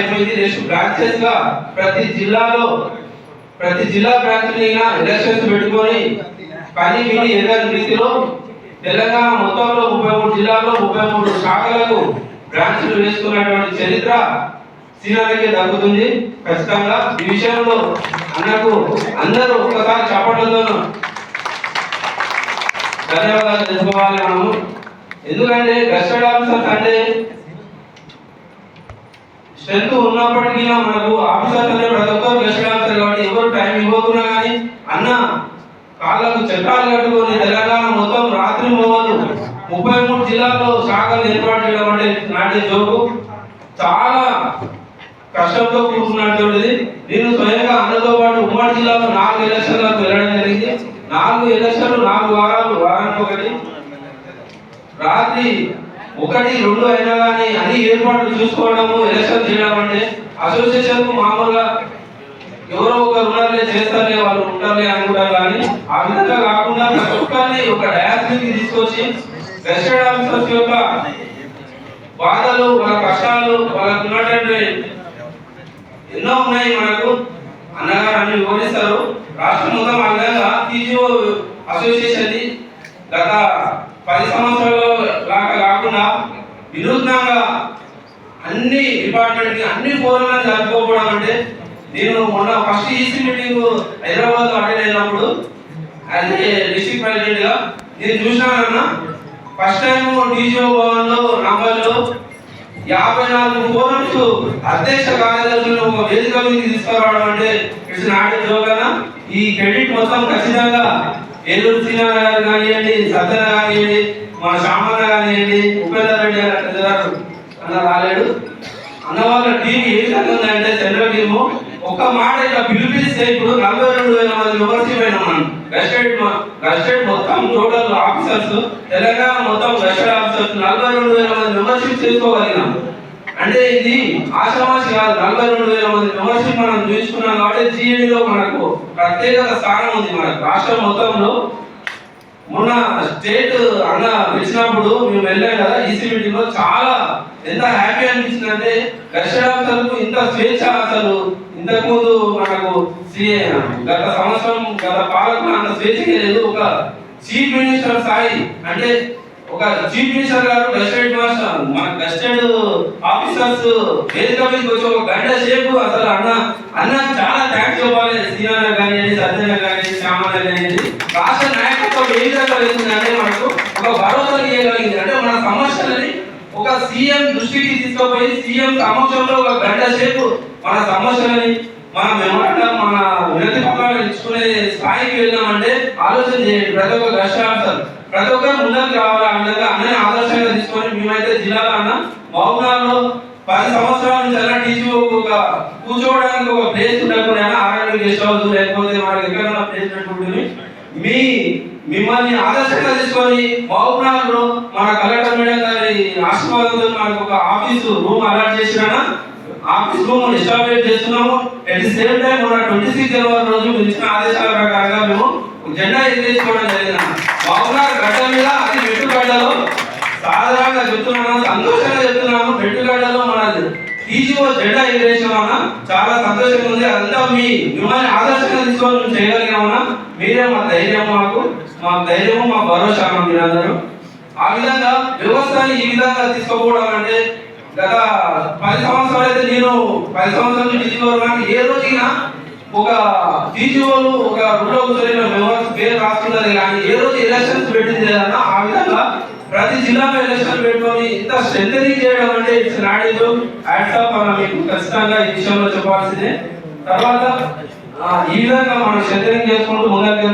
అయిపోయింది. నెక్స్ట్ బ్రాంచెస్గా ప్రతి జిల్లాలో ప్రతి జిల్లా బ్రాంచ్ ఎలక్షన్స్ పెట్టుకొని పని విని ఎదగని రీతిలో తెలంగాణ మొత్తంలో ముప్పై మూడు జిల్లాల్లో ముప్పై మూడు శాఖలకు బ్రాంచ్లు వేసుకున్నటువంటి చరిత్ర సీనాలకి దక్కుతుంది. ఖచ్చితంగా ఈ విషయంలో అన్నకు అందరూ ఒక్కసారి చప్పట్లతో ధన్యవాదాలు తెలుసుకోవాలి మనము. ఎందుకంటే గస్టెడ్ ఆఫీసర్స్ అంటే స్ట్రెంత్ ఉన్నప్పటికీ మనకు ఆఫీసర్ అనే ప్రతి ఒక్కరు గస్టెడ్ ఆఫీసర్ కాబట్టి ఎవరు టైం ఇవ్వకున్నా కానీ అన్న కాళ్ళకు చట్టాలు కట్టుకొని తెలంగాణ మొత్తం రాత్రి మొదలు ముప్పై మూడు జిల్లాల్లో శాఖలు ఏర్పాటు చేయడం అంటే నాటి జోకు. చాలా కష్టంతో కూర్చున్నటువంటిది నేను స్వయంగా అన్నతో పాటు ఉమ్మడి జిల్లాలో నాలుగు ఎలక్షన్లకు వెళ్ళడం జరిగింది. నాలుగు ఎలక్షన్లు నాలుగు వారాలు వారానికి ఒకటి. రాత్రి ఒకటి రెండు అయినా కానీ అన్ని ఏర్పాట్లు చూసుకోవడము ఎలక్షన్ చేయడం అంటే అసోసియేషన్ మామూలుగా ఎవరో ఒకరు ఉన్నారులే చేస్తారులే వాళ్ళు ఉంటారులే అనుకుంటారు కానీ ఆ విధంగా కాకుండా ప్రతి ఒక్కరిని ఒక డయాస్మిక్ తీసుకొచ్చి వెస్టర్న్ ఆఫీసర్స్ యొక్క బాధలు వాళ్ళ కష్టాలు వాళ్ళకు ఉన్నటువంటి ఎన్నో ఉన్నాయి మనకు. అన్నగారు అన్ని వివరిస్తారు. రాష్ట్రం మొత్తం ఆ విధంగా టీజీఓ అసోసియేషన్ గత పది సంవత్సరాలు డిపార్ట్మెంట్కి అన్ని ఫోరంలను జరుపుకోవడం అంటే నేను మొన్న first EC meeting Hyderabad attend అయినప్పుడు యాజ్ ఏ డిస్ట్రిక్ట్ ప్రెసిడెంట్గా నేను చూసినానన్నా. ఫస్ట్ టైం టీజీఓ భవన్లో నంబర్లో యాభై నాలుగు ఫోన్స్ అధ్యక్ష కార్యదర్శులు ఒక వేదిక మీద తీసుకురావడం అంటే ఇట్స్ నాట్ జోగన ఈ క్రెడిట్ మొత్తం ఖచ్చితంగా ఏలూరు సీనా గారు కానివ్వండి సత్యన కానివ్వండి మన శామన్న కానివ్వండి ఉపేందర్ రెడ్డి గారు అన్న రాలేడు. అన్న వాళ్ళ టీం ఏ విధంగా ఉందంటే సెంట్రల్ టీమ్ ఒక్క మాట ఇట్లా పిలిపిస్తే ఇప్పుడు నలభై రెండు వేల మంది మెంబర్షిప్ పోయినాం మనం. గస్టెడ్ గస్టెడ్ మొత్తం టోటల్ ఆఫీసర్స్ తెలంగాణ మొత్తం గస్టెడ్ ఆఫీసర్స్ నలభై రెండు వేల మంది మెంబర్షిప్ చేసుకోగలిగినాం. అంటే ఇది ఆశామాషి కాదు నలభై రెండు వేల మంది మెంబర్షిప్ మనం చూసుకున్నాం కాబట్టి GND మనకు ప్రత్యేకత స్థానం ఉంది మనకు. రాష్ట్రం మొత్తంలో మొన్న స్టేట్ అన్న పిలిచినప్పుడు మేము వెళ్ళాం కదా ఈసీ మీటింగ్లో చాలా ఎంత హ్యాపీ అనిపించింది అంటే గస్టెడ్ ఇంత స్వేచ్ఛ అసలు. ఇంతకు ముందు మనకు సీఏ గత సంవత్సరం గత పాలకులు అంత స్వేచ్ఛ లేదు. ఒక చీఫ్ మినిస్టర్ స్థాయి అంటే ఒక చీఫ్ మినిస్టర్ గారు గస్టెడ్ మాస్టర్ మన గస్టెడ్ ఆఫీసర్స్ వేదిక మీదకి వచ్చి ఒక గంట సేపు అసలు అన్న అన్న చాలా థ్యాంక్స్ చెప్పాలి. సీనాన్న కానివ్వండి సత్యన కానివ్వండి శ్యామన్న కానివ్వండి రాష్ట్ర నాయకత్వం ఏ విధంగా వెళ్తుందంటే మనకు ఒక భరోసా చేయగలిగింది అంటే మన సమస్యలని ఒక సీఎం దృష్టికి తీసుకుపోయి సీఎం సమక్షంలో ఒక గంట సేపు మన సమస్యలని మన మెమోరాండం మన వినతి పత్రాలు ఇచ్చుకునే స్థాయికి వెళ్ళామంటే ఆలోచన చేయండి. ప్రతి ఒక్క కష్టాలు ప్రతి ఒక్కరు ముందుకు రావాలి అన్నది అన్నీ ఆదర్శంగా తీసుకొని మేమైతే జిల్లాలో అన్న మహబూబ్నగర్లో పది సంవత్సరాల నుంచి అలా టీచీ ఒక కూర్చోవడానికి ఒక ప్లేస్ ఉండకుండా ఆరోగ్య గెస్ట్ హౌస్ లేకపోతే మనకి ఎక్కడైనా ప్లేస్ ఉంటుంది. మీ మిమ్మల్ని ఆదర్శంగా తీసుకొని మౌనాల్లో మన గారి ఆశీర్వాదంతో మనకు ఒక ఆఫీసు రూమ్ అలాట్ చేసినా ఆఫీస్ రూమ్ ఎస్టాబ్లిష్ చేస్తున్నాము. అట్ ది సేమ్ టైం మన ట్వంటీ సిక్స్ జనవరి రోజు ఇచ్చిన ఆదేశాల ప్రకారంగా మేము జెండా ఎదిరించుకోవడం జరిగింది బాబుగారు గడ్డ మీద అది మెట్టుగడ్డలో సాధారణంగా చెప్తున్నాను సంతోషంగా చెప్తున్నాను. మెట్టుగడ్డలో మన టీజీఓ జెండా ఎగరేసినామన్నా చాలా సంతోషంగా ఉంది. అదంతా మీ మిమ్మల్ని ఆదర్శంగా తీసుకొని మేము చేయగలిగామన్నా మీరే మా ధైర్యం మాకు. మా ధైర్యము మా భరోసా మీరందరూ. ఆ విధంగా వ్యవస్థని ఈ విధంగా తీసుకోపోవడం అంటే గత పది సంవత్సరాలు అయితే నేను పది సంవత్సరాలు నుంచి టీజీఓ ఏ రోజైనా ఒక టీజీఓలు ఒక రూలో కూర్చొని పేరు రాస్తున్నది కానీ ఏ రోజు ఎలక్షన్స్ పెట్టింది లేదన్నా ఆ విధంగా ప్రతి జిల్లాలో ఎలక్షన్ పెట్టుకొని ఇంత స్ట్రెంగ్ చేయడం అంటే ఇట్స్ నాట్ ఇస్ హ్యాట్స్ మనం మీకు ఖచ్చితంగా ఈ విషయంలో చెప్పాల్సిందే. తర్వాత ఈ విధంగా మనం స్ట్రెంగ్ చేసుకుంటూ ముందరికి